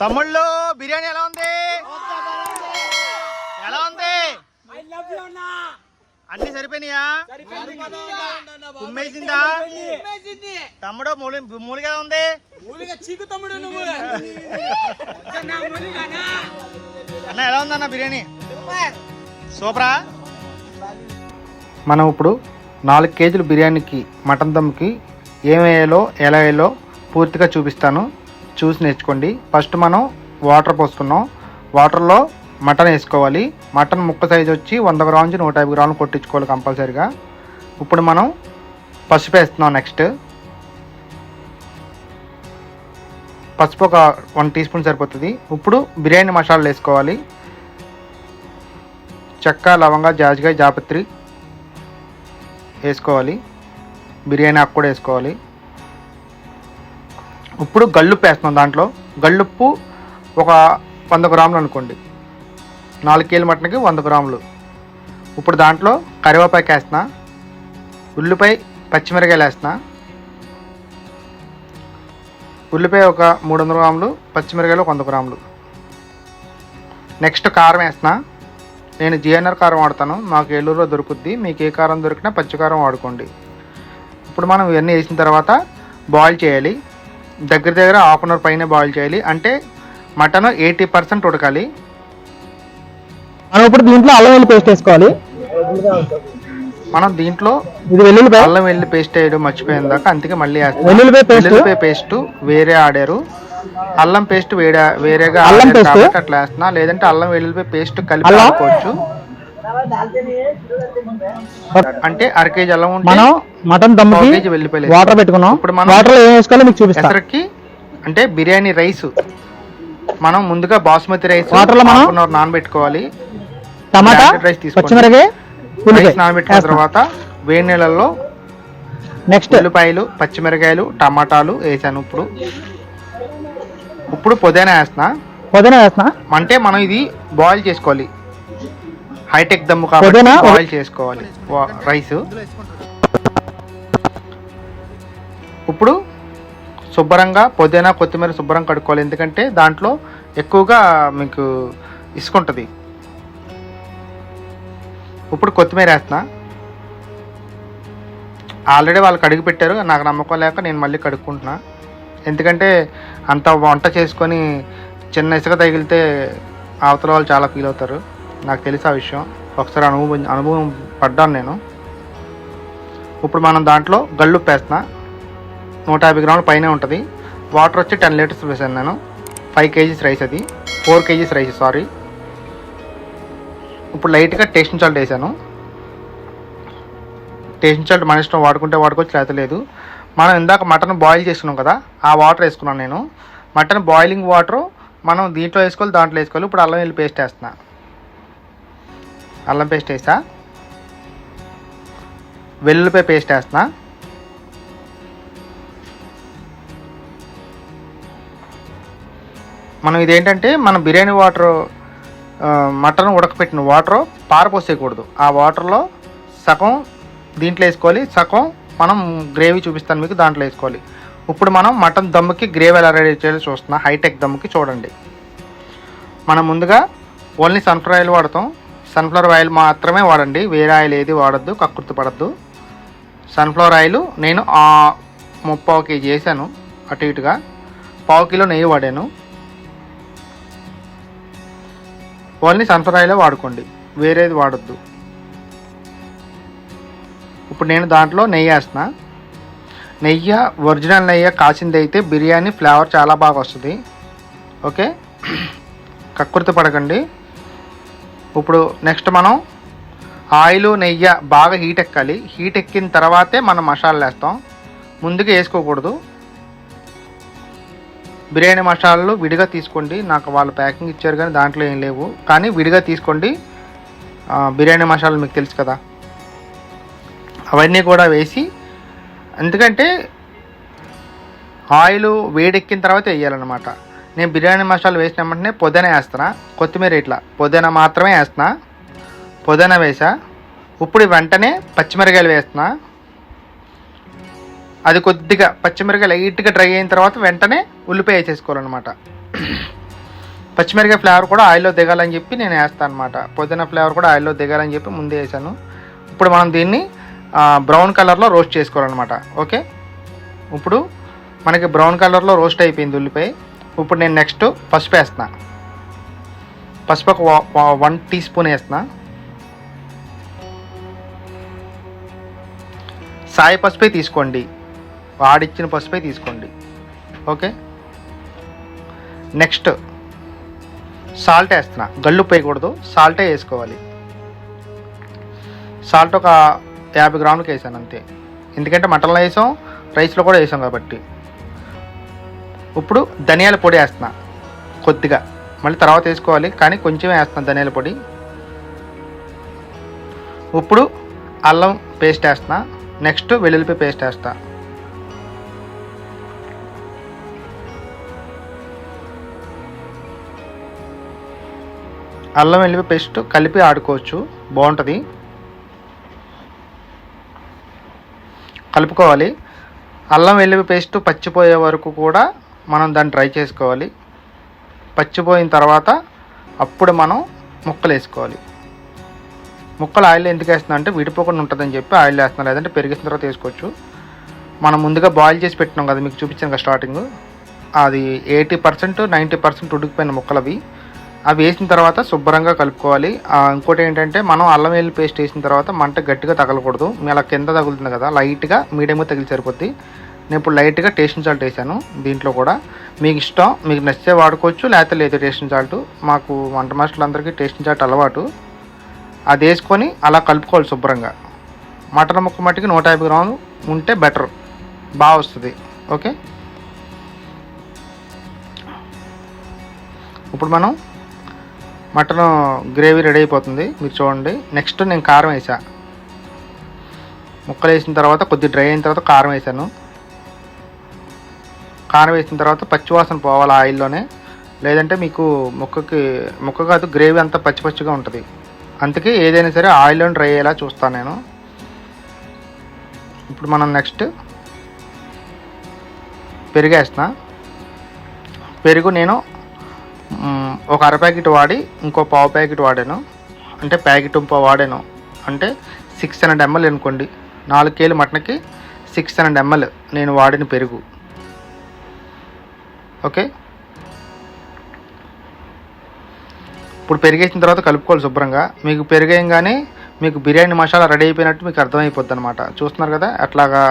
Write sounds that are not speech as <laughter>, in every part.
తమ్ముళ్ళు బిర్యానీ ఎలా ఉంది? ఎలా ఉంది? అన్ని. సరిపోయినాయా? కుమ్మేసిందా తమ్ముడు మూలి మూలిగా ఉంది? చీకు తమ్ముడు నువ్వు. <laughs> అన్న. ఎలా ఉందన్న బిర్యానీ? సూపరా? మనం ఇప్పుడు నాలుగు కేజీల బిర్యానీకి మటన్ దమ్కి ఏం వేయాలో ఎలా వేయాలో పూర్తిగా చూపిస్తాను. చూసి నేర్చుకోండి. ఫస్ట్ మనం వాటర్ పోసుకున్నాం వాటర్లో మటన్ వేసుకోవాలి. మటన్ ముక్క సైజ్ వచ్చి వంద గ్రాముల నుంచి నూట యాభై గ్రాములు కొట్టించుకోవాలి కంపల్సరీగా. ఇప్పుడు మనం పసుపు వేస్తున్నాం నెక్స్ట్. పసుపు ఒక వన్ టీ స్పూన్ సరిపోతుంది. ఇప్పుడు బిర్యానీ మసాలాలు వేసుకోవాలి. చెక్క లవంగా జాజికాయ జాపత్రి వేసుకోవాలి. బిర్యానీ ఆకు కూడా వేసుకోవాలి. ఇప్పుడు గల్లుప్పు వేస్తున్నాం దాంట్లో. గల్లుప్పు ఒక వంద గ్రాములు అనుకోండి. నాలుగు కేజీల మటన్కి వంద గ్రాములు. ఇప్పుడు దాంట్లో కరివేపాకు వేస్తున్నా. ఉల్లిపాయ పచ్చిమిరకాయలు వేస్తున్నా. ఉల్లిపాయ ఒక మూడు వందల గ్రాములు పచ్చిమిరకాయలు ఒక వంద గ్రాములు. నెక్స్ట్ కారం వేస్తున్నా. నేను జిఎన్ఆర్ కారం వాడతాను. మాకు ఏలూరులో దొరుకుద్ది. మీకు ఏ కారం దొరికినా పచ్చి కారం వాడుకోండి. ఇప్పుడు మనం ఇవన్నీ వేసిన తర్వాత బాయిల్ చేయాలి. దగ్గర దగ్గర హాఫ్ అన్ అవర్ పైన బాయిల్ చేయాలి. అంటే మటన్ ఎయిటీ పర్సెంట్ ఉడకాలి. మనం ఇప్పుడు దీంట్లో అల్లం వెల్లి పేస్ట్ వేసుకోవాలి. మనం దీంట్లో ఇది వెల్లుల్లిపాయ అల్లం వెల్లి పేస్ట్ వేయడం మర్చిపోయిన దాకా అందుకే మళ్ళీ వెల్లుల్లిపాయ పేస్ట్? వెల్లుల్లిపాయ పేస్ట్ వేరే ఆడారు. అల్లం పేస్ట్ వేరే వేరేగా అల్లం పేస్ట్? అట్లా వేస్తున్నా. లేదంటే అల్లం వెల్లుల్లిపాయ పేస్ట్ కలిపి? ఆడుకోవచ్చు. అంటే అర కేజీ అల్లం మనం మటన్ దమ్ముకి కేజీ వెల్లుల్లిపాయలు వాటర్ పెట్టుకున్నాం. ఇప్పుడు మనం వాటర్లో ఏం వేసుకోవాలో మీకు చూపిస్తా. ఎసరకి అంటే బిర్యానీ రైస్. మనం ముందుగా బాస్మతి రైస్ Water లో మనం- నానబెట్టుకోవాలి. టమాటా రైస్. పచ్చిమిరకాయ రైస్ నానబెట్టుకున్న తర్వాత వేడి నీళ్ళల్లో నెక్స్ట్ ఉల్లిపాయలు పచ్చిమిరకాయలు టమాటాలు వేసాను ఇప్పుడు. ఇప్పుడు పుదీనా వేస్తున్నా. పుదీనా వేస్తున్నా? అంటే మనం ఇది బాయిల్ చేసుకోవాలి. హైటెక్ దమ్ము కాబట్టి బాయిల్ చేసుకోవాలి. రైస్. ఇప్పుడు శుభ్రంగా పుదీనా కొత్తిమీర శుభ్రం కడుక్కోవాలి. ఎందుకంటే దాంట్లో ఎక్కువగా మీకు ఇసుకుంటుంది. ఇప్పుడు కొత్తిమీర వేస్తున్నా. ఆల్రెడీ వాళ్ళు కడిగి పెట్టారు నాకు నమ్మకం లేక నేను మళ్ళీ కడుక్కుంటున్నా. ఎందుకంటే అంత వంట చేసుకొని చిన్న ఇసుక తగిలితే అవతల వాళ్ళు చాలా ఫీల్ అవుతారు. నాకు తెలుసు ఆ విషయం. ఒకసారి అనుభవం అనుభవం పడ్డాను నేను. ఇప్పుడు మనం దాంట్లో గళ్ళు పేస్తున్నా నూట యాభై గ్రాముల పైనే ఉంటుంది. వాటర్ వచ్చి టెన్ లీటర్స్ వేసాను నేను. ఫైవ్ కేజీస్ రైస్ అది. Four KGs rice sorry. ఇప్పుడు లైట్గా టేషన్ సాల్ట్ వేసాను. టేస్ట్ సాల్ట్ మన ఇష్టం వాడుకుంటే వాడుకోవచ్చు లేకపోతే లేదు. మనం ఇందాక మటన్ బాయిల్ చేసుకున్నాం కదా ఆ వాటర్ వేసుకున్నాను నేను. మటన్ బాయిలింగ్ వాటర్ మనం దీంట్లో వేసుకోవాలి దాంట్లో వేసుకోవాలి. ఇప్పుడు అల్లం వెళ్ళి పేస్ట్ వేస్తున్నాను అల్లం పేస్ట్ వేసా వెల్లుల్లిపాయ పేస్ట్ వేస్తున్నా మనం ఇదేంటంటే మనం బిర్యానీ వాటర్ మటన్ ఉడకపెట్టిన వాటర్ పారపోసేయకూడదు ఆ వాటర్లో సగం దీంట్లో వేసుకోవాలి సగం మనం గ్రేవీ చూపిస్తాను మీకు దాంట్లో వేసుకోవాలి. ఇప్పుడు మనం మటన్ దమ్ముకి గ్రేవీ ఎలా రెడీ చేయాలో చూస్తున్నా హైటెక్ దమ్ముకి చూడండి. మనం ముందుగా ఓన్లీ సన్ఫ్లవర్ ఆయిల్ వాడతాం. సన్ఫ్లవర్ ఆయిల్ మాత్రమే వాడండి. వేరే ఆయిల్ ఏది వాడద్దు కక్కుర్తి పడద్దు. సన్ఫ్లవర్ ఆయిల్ నేను ముప్పావు కేజీ వేసాను అటు ఇటుగా. పావు కిలో నెయ్యి వాడాను. ఓన్లీ సన్ఫ్లవర్ ఆయిలే వాడుకోండి వేరేది వాడొద్దు. ఇప్పుడు నేను దాంట్లో నెయ్యి వేస్తున్నా. నెయ్యి ఒరిజినల్ నెయ్యి కాసింది అయితే బిర్యానీ ఫ్లేవర్ చాలా బాగా వస్తుంది. ఓకే? కక్కుర్తి పడకండి. ఇప్పుడు నెక్స్ట్ మనం ఆయిల్ నెయ్యి బాగా హీట్ ఎక్కాలి. హీట్ ఎక్కిన తర్వాతే మనం మసాలాలు వేస్తాం. ముందుగా వేసుకోకూడదు. బిర్యానీ మసాలాలు విడిగా తీసుకోండి. నాకు వాళ్ళు ప్యాకింగ్ ఇచ్చారు కానీ దాంట్లో ఏం లేవు. కానీ విడిగా తీసుకోండి. బిర్యానీ మసాలాలు మీకు తెలుసు కదా. అవన్నీ కూడా వేసి ఎందుకంటే ఆయిల్ వేడెక్కిన తర్వాత వేయాలన్నమాట. నేను బిర్యానీ మసాలా వేసిన వెంటనే పొదన వేస్తున్నా. కొత్తిమీర ఇట్లా. పుదీనా మాత్రమే వేస్తున్నా. పొదన వేసా ఇప్పుడు వెంటనే పచ్చిమిరకాయలు వేస్తున్నా. అది కొద్దిగా పచ్చిమిరకాయ లైట్గా డ్రై అయిన తర్వాత వెంటనే ఉల్లిపాయ వేసేసుకోవాలన్నమాట. పచ్చిమిరకాయ ఫ్లేవర్ కూడా ఆయిల్లో దిగాలని చెప్పి నేను వేస్తాను అనమాట పుదీనా ఫ్లేవర్ కూడా ఆయిల్లో దిగాలని చెప్పి ముందే వేసాను ఇప్పుడు మనం దీన్ని బ్రౌన్ కలర్లో రోస్ట్ చేసుకోవాలన్నమాట. ఓకే? ఇప్పుడు మనకి బ్రౌన్ కలర్లో రోస్ట్ అయిపోయింది ఉల్లిపాయ. ఇప్పుడు నేను నెక్స్ట్ పసుపు వేస్తున్నా. పసుపు ఒక వన్ టీ స్పూన్ వేస్తున్నా. సాయి పసుపే తీసుకోండి. వాడిచ్చిన పసుపే తీసుకోండి. ఓకే? నెక్స్ట్ సాల్ట్ వేస్తున్నా. గల్లు వేయకూడదు సాల్టే వేసుకోవాలి. సాల్ట్ ఒక యాభై గ్రాములకి వేసాను అంతే. ఎందుకంటే మటన్లో వేసాం రైస్లో కూడా వేసాం కాబట్టి. ఇప్పుడు ధనియాల పొడి వేస్తున్నా. కొద్దిగా. మళ్ళీ తర్వాత వేసుకోవాలి కానీ కొంచెం వేస్తున్నా ధనియాల పొడి. ఇప్పుడు అల్లం పేస్ట్ వేస్తున్నా. నెక్స్ట్ వెల్లుల్లిపాయ పేస్ట్ వేస్తా అల్లం వెల్లుల్లి పేస్ట్ కలిపి ఆడుకోవచ్చు. బాగుంటుంది. కలుపుకోవాలి. అల్లం వెల్లుల్లి పేస్ట్ పచ్చిపోయే వరకు కూడా మనం దాన్ని డ్రై చేసుకోవాలి. పచ్చిపోయిన తర్వాత అప్పుడు మనం ముక్కలు వేసుకోవాలి. ముక్కలు ఆయిల్ ఎందుకు వేస్తున్నా అంటే విడిపోకుండా ఉంటుందని చెప్పి ఆయిల్ వేస్తున్నాను లేదంటే పెరిగిన తర్వాత వేసుకోవచ్చు. మనం ముందుగా బాయిల్ చేసి పెట్టినాం కదా మీకు చూపించాను కదా స్టార్టింగ్. అది ఎయిటీ పర్సెంట్ నైంటీ పర్సెంట్ ఉడికిపోయిన ముక్కలు అవి అవి వేసిన తర్వాత శుభ్రంగా కలుపుకోవాలి. ఇంకోటి ఏంటంటే మనం అల్లం వెల్లుల్లి పేస్ట్ వేసిన తర్వాత మంట గట్టిగా తగలకూడదు. మీ అలా కింద తగులుతుంది కదా లైట్గా మీడియంగా తగిలి సరిపోద్ది. నేను ఇప్పుడు లైట్గా టేస్టింగ్ సాల్ట్ వేసాను దీంట్లో కూడా. మీకు ఇష్టం మీకు నచ్చితే వాడుకోవచ్చు లేకపోతే లేదు టేస్టింగ్ సాల్ట్ మాకు వంట మాస్టర్లు అందరికీ టేస్టింగ్ సాల్ట్ అలవాటు. అది వేసుకొని అలా కలుపుకోవాలి శుభ్రంగా. మటన్ ముక్క మట్టికి నూట యాభై గ్రాములు ఉంటే బెటర్ బాగా వస్తుంది. ఓకే ఇప్పుడు మనం మటన్ గ్రేవీ రెడీ అయిపోతుంది. మీరు చూడండి. నెక్స్ట్ నేను కారం వేసా. ముక్కలు వేసిన తర్వాత కొద్ది డ్రై అయిన తర్వాత కారం వేసాను. కారం వేసిన తర్వాత పచ్చివాసన పోవాలి ఆయిల్లోనే. లేదంటే మీకు ముక్కకి ముక్క కాదు గ్రేవీ అంతా పచ్చి పచ్చిగా ఉంటుంది. అందుకే ఏదైనా సరే ఆయిల్లో డ్రై అయ్యేలా చూస్తాను నేను. ఇప్పుడు మనం నెక్స్ట్ పెరుగు వేస్తున్నా పెరుగు నేను ఒక అర ప్యాకెట్ వాడి ఇంకో పావు ప్యాకెట్ వాడాను. అంటే ప్యాకెట్ ఇంపో వాడాను. అంటే సిక్స్ హండ్రెడ్ ఎంఎల్ అనుకోండి. నాలుగు కేలు మటన్కి సిక్స్ హండ్రెడ్ ఎంఎల్ నేను వాడిన పెరుగు. ఓకే. ఇప్పుడు పెరిగేసిన తర్వాత కలుపుకోవాలి శుభ్రంగా. మీకు పెరిగేయంగానే మీకు బిర్యానీ మసాలా రెడీ అయిపోయినట్టు మీకు అర్థమైపోద్ది అనమాట చూస్తున్నారు కదా అట్లాగా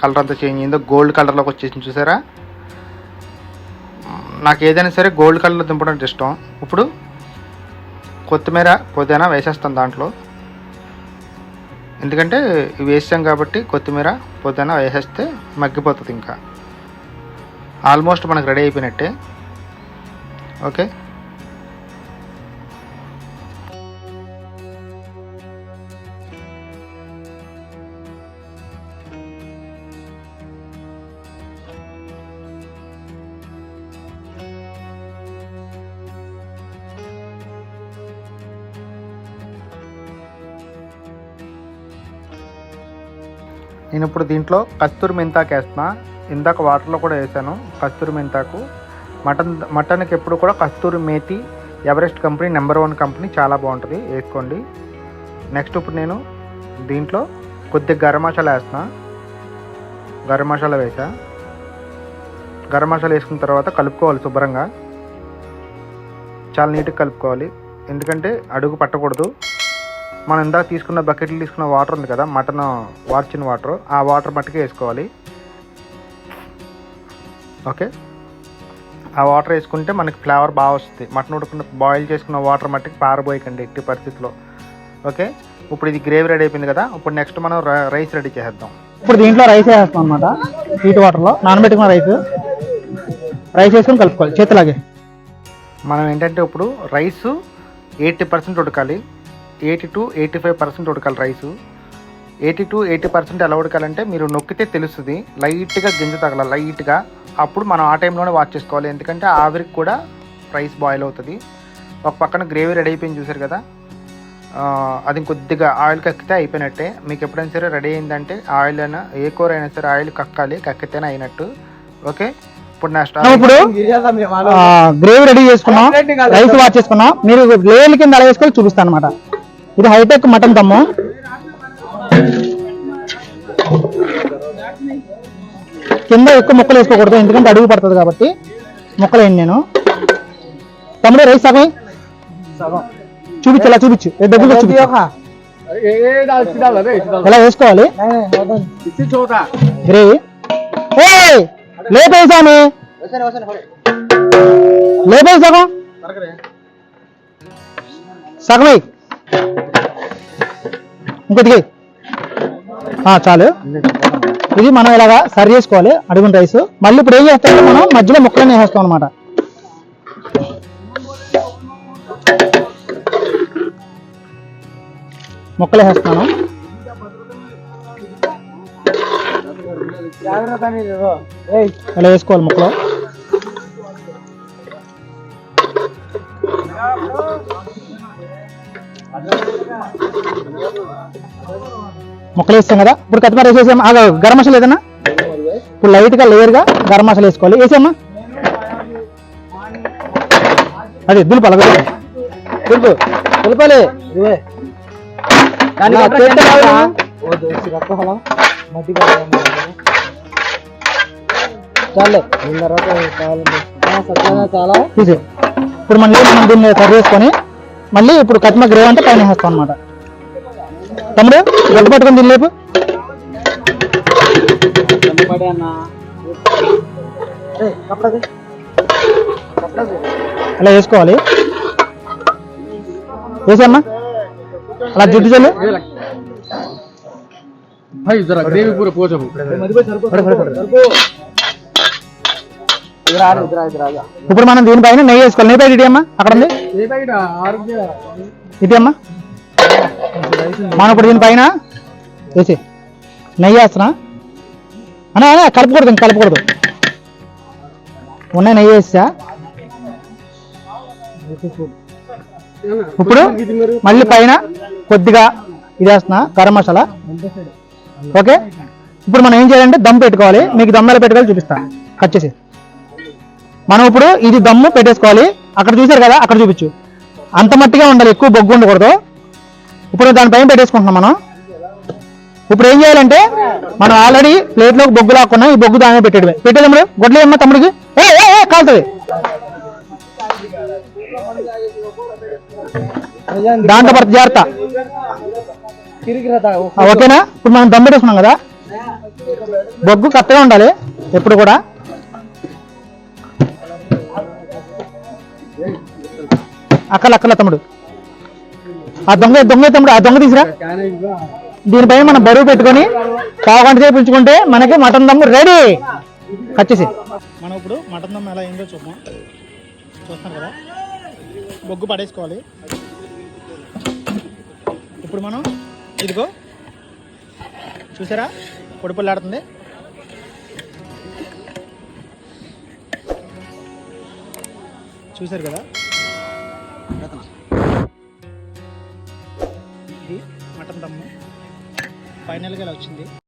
కలర్ అంతా చేంజ్ అయిందో గోల్డ్ కలర్లోకి వచ్చేసింది చూసారా? నాకు ఏదైనా సరే గోల్డ్ కలర్లో దింపడం అంటే ఇష్టం. ఇప్పుడు కొత్తిమీర పుదీనా వేసేస్తాను దాంట్లో. ఎందుకంటే ఇవి వేసాం కాబట్టి కొత్తిమీర పుదీనా వేసేస్తే మగ్గిపోతుంది ఇంకా. ఆల్మోస్ట్ మనకు రెడీ అయిపోయినట్టే. ఓకే? నేను ఇప్పుడు దీంట్లో కస్తూరి మెంతాకేస్తున్నా ఇందాక వాటర్లో కూడా వేసాను కస్తూరి మెంతాకు. మటన్ మటన్కి ఎప్పుడు కూడా kasuri methi Everest company number one company చాలా బాగుంటుంది వేసుకోండి. నెక్స్ట్ ఇప్పుడు నేను దీంట్లో కొద్దిగా గరం మసాలా వేస్తున్నా. గరం మసాలా వేసా గరం మసాలా వేసుకున్న తర్వాత కలుపుకోవాలి శుభ్రంగా. చాలా నీట్గా కలుపుకోవాలి. ఎందుకంటే అడుగు పట్టకూడదు. మనం ఇందాక తీసుకున్న బకెట్లు తీసుకున్న వాటర్ ఉంది కదా మటన్ వార్చిన వాటర్ ఆ వాటర్ మట్టుకే వేసుకోవాలి. ఓకే. ఆ వాటర్ వేసుకుంటే మనకి ఫ్లేవర్ బాగా వస్తుంది. మటన్ ఉడుకున్న బాయిల్ చేసుకున్న వాటర్ మట్టుకి పారబోయకండి ఎట్టి పరిస్థితిలో. ఓకే. ఇప్పుడు ఇది గ్రేవీ రెడీ అయిపోయింది కదా ఇప్పుడు నెక్స్ట్ మనం రైస్ రెడీ చేద్దాం ఇప్పుడు దీంట్లో రైస్ వేస్తాం అనమాట హీట్ వాటర్లో నానబెట్టుకున్న రైస్. రైస్ వేసుకొని కలుపుకోవాలి చేతులాగే. మనం ఏంటంటే ఇప్పుడు రైస్ ఎయిటీ పర్సెంట్ ఉడకాలి eighty to eighty five percent ఉడకాలి rice. Eighty to eighty percent ఎలా ఉడకాలంటే మీరు నొక్కితే తెలుస్తుంది లైట్గా గింజ తగల లైట్గా. అప్పుడు మనం ఆ టైంలోనే వాచ్ చేసుకోవాలి. ఎందుకంటే ఆవిరికి కూడా రైస్ బాయిల్ అవుతుంది. ఒక పక్కన గ్రేవీ రెడీ అయిపోయింది చూసారు కదా? ఆ, అది కొద్దిగా ఆయిల్ కక్కితే అయిపోయినట్టే. మీకు ఎప్పుడైనా సరే రెడీ అయిందంటే ఆయిల్ అయినా ఏ కూర అయినా సరే ఆయిల్ కక్కాలి కక్కితేనే అయినట్టు. ఓకే? ఇప్పుడు నెక్స్ట్ మనం ఇప్పుడు గ్రేవీ రెడీ చేసుకున్నాం. రైస్ వాష్ చేసుకున్నాం. మీరు లేయర్ల కింద అలా వేసుకొని చూపిస్తాను అనమాట ఇది హైటెక్ మటన్ దమ్ము. కింద ఎక్కువ ముక్కలు వేసుకోకూడదు ఎందుకంటే అడుగు పడుతుంది కాబట్టి ముక్కలు వేయండి నేను. తమ్ముడు రైస్ సగం. చూపించు ఇలా చూపించు. ఏ దగ్గరగా చూపించు. ఎలా వేసుకోవాలి? గ్రేవీ. ఏ లేపే స్వామి లేపే సగం సగం వేయి. ఇంకొద్దిగా చాలు. ఇది మనం ఇలాగా సరి చేసుకోవాలి. అడుగున రైస్ మళ్ళీ ఇప్పుడు ఏం చేస్తామంటే మనం మధ్యలో ముక్కలన్నీ వేసేస్తాం అనమాట ముక్కలు వేసేస్తాను. ఇలా వేసుకోవాలి ముక్కలు. ముక్కలు వేస్తాం కదా? ఇప్పుడు కత్తిమీర వేసేసాం ఆగా గరం మసాలా ఏదన్నా? ఇప్పుడు లైట్గా లేయర్గా గరం మసాలా వేసుకోవాలి. వేసామా అది దులుపు అలాగే దులుపు. దులుపాలి. ఇప్పుడు మళ్ళీ మనం దీన్ని కర్రీ వేసుకొని మళ్ళీ ఇప్పుడు కత్తిమ గ్రేవ్ అంటే పైన వేస్తాం అనమాట తమ్ముడు గడ్డ పట్టుకొని దీన్ని లేపు. అలా వేసుకోవాలి. వేసమ్మా అలా జుట్టు చల్లు. గ్రేవీ పూర పోచము. ఇప్పుడు మనం దీనిపైన నెయ్యి వేసుకోవాలి. నెయ్యి ప్యాకెట్ అమ్మా అక్కడ ఉంది. ఇటీ అమ్మా మనం ఇప్పుడు దీనిపైన వేసి నెయ్యి వేస్తున్నా. అన్నా అన్నా, కలపకూడదు ఇంక కలపకూడదు. ఉన్నాయి నెయ్యి వేసా? ఇప్పుడు మళ్ళీ పైన కొద్దిగా ఇది వేస్తున్నా గరం మసాలా. ఓకే? ఇప్పుడు మనం ఏం చేయాలంటే దమ్ పెట్టుకోవాలి. మీకు దమ్ ఎలా పెట్టుకోవాలి చూపిస్తాను కట్ చేసి మనం ఇప్పుడు ఇది దమ్ము పెట్టేసుకోవాలి. అక్కడ చూసారు కదా అక్కడ చూపించు. అంత మట్టిగా ఉండాలి ఎక్కువ బొగ్గు ఉండకూడదు. ఇప్పుడు దానిపైన పెట్టేసుకుంటున్నాం మనం. ఇప్పుడు ఏం చేయాలంటే మనం ఆల్రెడీ ప్లేట్లో బొగ్గు లాక్కున్నాం ఈ బొగ్గు దాని పెట్టడమే పెట్టేయడమే. పెట్టే తమ్ముడు గొడ్లు తమ్ముడికి? ఏ ఏ, కాలుతుంది. దాంట్లో పడుతుంది జాగ్రత్త. ఓకేనా? ఇప్పుడు మనం దమ్ పెట్టేసుకున్నాం కదా. బొగ్గు కరెక్ట్గా ఉండాలి ఎప్పుడు కూడా. అక్కల అక్కల తమ్ముడు. ఆ దొంగ దొంగ తమ్ముడు ఆ దొంగ తీసురా దీనిపై మనం బరువు పెట్టుకొని పావు గంట సేపు ఉంచుకుంటే మనకి మటన్ దమ్ము రెడీ. కచ్చేసి మనం ఇప్పుడు మటన్ దమ్ము ఎలా అయిందో చూద్దాం. చూస్తాం కదా? బొగ్గు పడేసుకోవాలి. ఇప్పుడు మనం ఇదిగో చూసారా? పొడి పొల్లాడుతుంది చూసారు కదా? ఫైనల్గా ఇలా వచ్చింది.